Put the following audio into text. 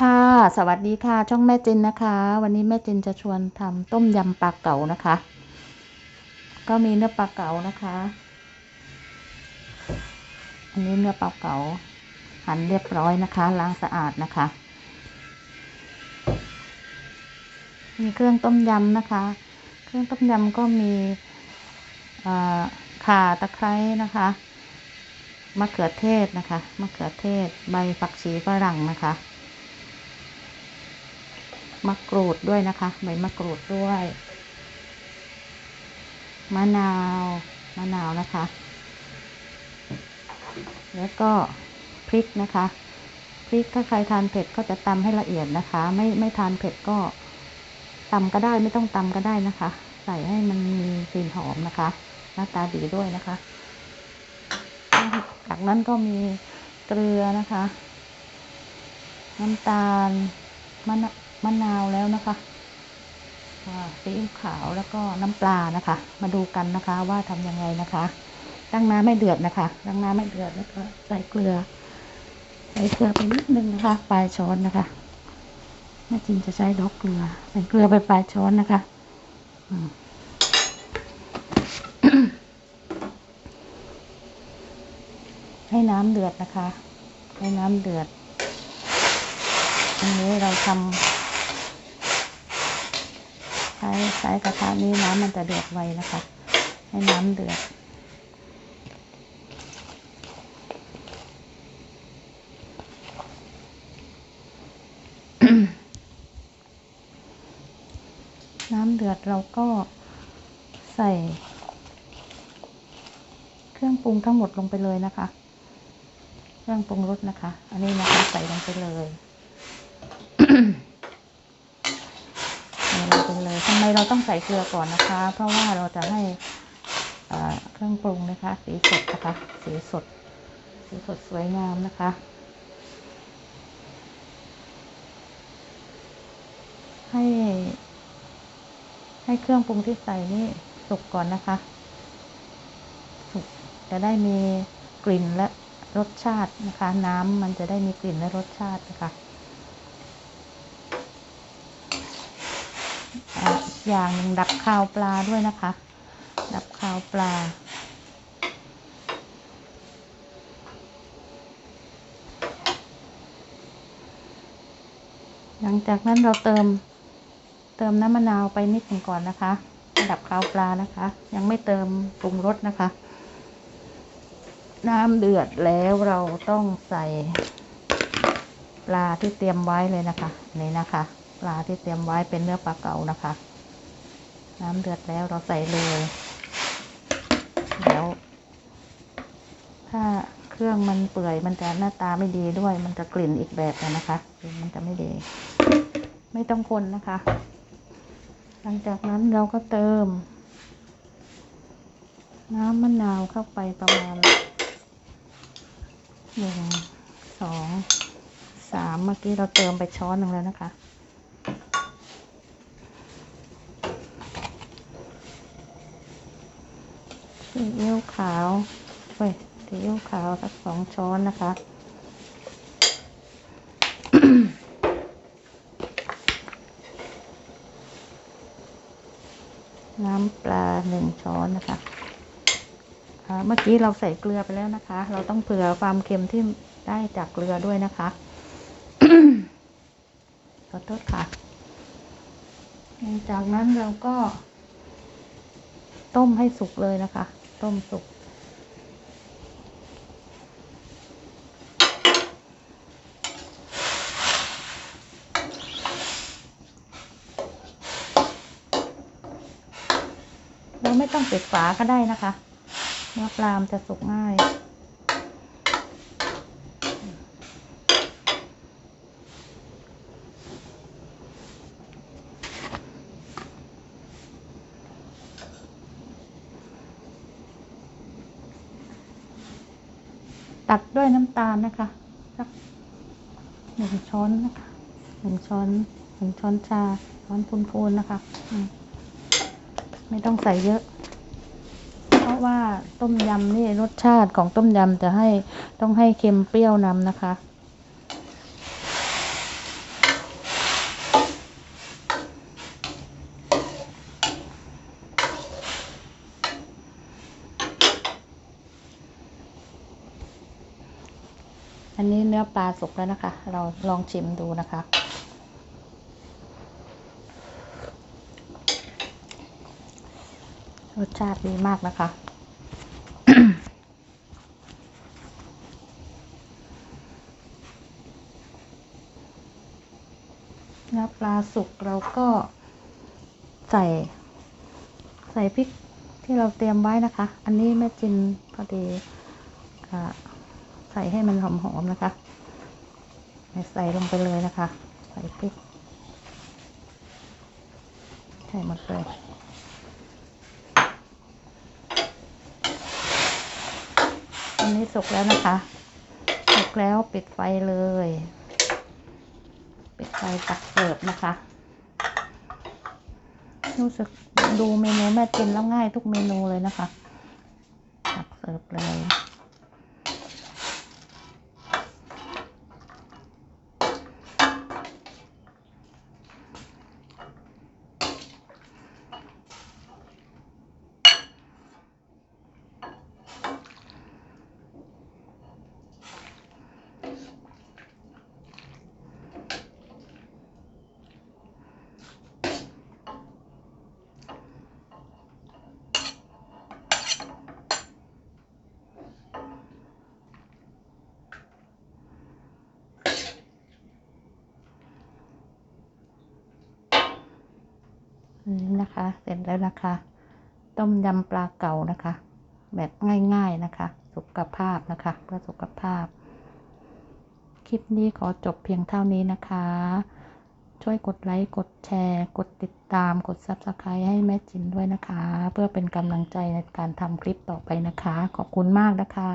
ค่ะ สวัสดีค่ะ ช่องแม่จินนะคะ วันนี้แม่จินจะชวนทำต้มยำปลาเก๋านะคะ ก็มีเนื้อปลาเก๋านะคะ อันนี้เนื้อปลาเก๋าหั่นเรียบร้อยนะคะ ล้างสะอาดนะคะ มีเครื่องต้มยำนะคะ เครื่องต้มยำก็มีข่าตะไคร้นะคะมะเขือเทศนะคะมะเขือเทศ ใบผักชีฝรั่งนะคะ มะกรูดด้วยนะคะ ใบมะกรูดด้วย มะนาวมะนาวนะคะ แล้วก็พริกนะคะพริกถ้าใครทานเผ็ดก็จะตำให้ละเอียดนะคะ ไม่ไม่ทานเผ็ดก็ตำก็ได้ไม่ต้องตำก็ได้นะคะ ใส่ให้มันมีกลิ่นหอมนะคะ หน้าตาดีด้วยนะคะ จากนั้นก็มีเกลือนะคะ น้ำตาลมะนา มะนาวแล้วนะคะซีอิ๊วขาวแล้วก็น้ำปลานะคะ มาดูกันนะคะว่าทำยังไงนะคะตั้งน้ำไม่เดือดนะคะตั้งน้ำไม่เดือดแล้วก็ใส่เกลือ ใส่เกลือไปนิดนึงนะคะ ปลายช้อนนะคะแม่จินจะใช้ดอกเกลือ ใส่เกลือไปปลายช้อนนะคะให้น้ำเดือดนะคะ ให้น้ำเดือดอันนี้เราทำ ใช้ใช้กระทะนี้น้ำมันจะเดือดไวนะคะ ให้น้ำเดือดน้ำเดือดเราก็ใส่ เครื่องปรุงทั้งหมดลงไปเลยนะคะ เครื่องปรุงรสนะคะ อันนี้นะคะใส่ลงไปเลย ใส่ลงไป เลยทำไมเราต้องใส่เกลือก่อนนะคะ เพราะว่าเราจะให้เครื่องปรุงนะคะ สีสดนะคะ สีสด สีสดสวยงามนะคะให้ ให้เครื่องปรุงที่ใส่นี่สุกก่อนนะคะ สุกจะได้มีกลิ่นและรสชาตินะคะ น้ำมันจะได้มีกลิ่นและรสชาตินะคะ อย่างหนึ่งดับคาวปลาด้วยนะคะ ดับคาวปลา หลังจากนั้นเราเติมเติมน้ำมะนาวไปนิดหนึ่งก่อนนะคะระดับคาวปลานะคะ ยังไม่เติมปรุงรสนะคะ น้ำเดือดแล้วเราต้องใส่ปลาที่เตรียมไว้เลยนะคะ นี่นะคะ ปลาที่เตรียมไว้เป็นเนื้อปลาเก๋านะคะ น้ำเดือดแล้วเราใส่เลยแล้วถ้าเครื่องมันเปื่อยมันจะหน้าตาไม่ดีด้วย มันจะกลิ่นอีกแบบหนึ่งนะคะกลิ่นมันจะไม่ดี ไม่ต้องคนนะคะ หลังจากนั้นเราก็เติม น้ำมะนาวเข้าไปประมาณหนึ่งสองสามเมื่อกี้เราเติมไปช้อนหนึ่งแล้วนะคะ ซีอิ๊วขาวเว้ยซีอิ๊วขาวสักสองช้อนนะคะ น้ำปลาหนึ่งช้อนนะคะอาเมื่อกี้เราใส่เกลือไปแล้วนะคะ เราต้องเผื่อความเค็มที่ได้จากเกลือด้วยนะคะขอโทษค่ะ จากนั้นเราก็ต้มให้สุกเลยนะคะ ต้มสุก เราไม่ต้องปิดฝาก็ได้นะคะเนื้อปลามจะสุกง่าย ตัดด้วยน้ำตาลนะคะสักหนึ่งช้อนนะคะหนึ่งช้อนหนึ่งช้อนชาช้อนพูนๆนะคะ ไม่ต้องใส่เยอะ เพราะว่าต้มยำนี่รสชาติของต้มยำจะให้ต้องให้เค็มเปรี้ยวนำนะคะ อปลาสุกแล้วนะคะ เราลองชิมดูนะคะ รสชาติดีมากนะคะเนื้อปลาสุกเราก็ใส่ ใส่พริกที่เราเตรียมไว้นะคะ อันนี้แม่จินพอดีอ่า ใส่ให้มันหอมๆนะคะ ใส่ลงไปเลยนะคะ ใส่พริกใส่หมดเลยอันนี้สุกแล้วนะคะสุกแล้วปิดไฟเลย ปิดไฟตักเสิร์ฟนะคะรู้สึกดูเมนูแม่จินแล้วง่ายทุกเมนูเลยนะคะตักเสิร์ฟเลย นี่นะคะ เสร็จแล้วนะคะ ต้มยำปลาเก๋านะคะ แบบง่ายๆนะคะ สุขภาพนะคะเพื่อสุขภาพ คลิปนี้ขอจบเพียงเท่านี้นะคะ ช่วยกดไลค์ กดแชร์ กดติดตาม กด Subscribe ให้แม่จินด้วยนะคะ เพื่อเป็นกำลังใจในการทำคลิปต่อไปนะคะ ขอบคุณมากนะคะ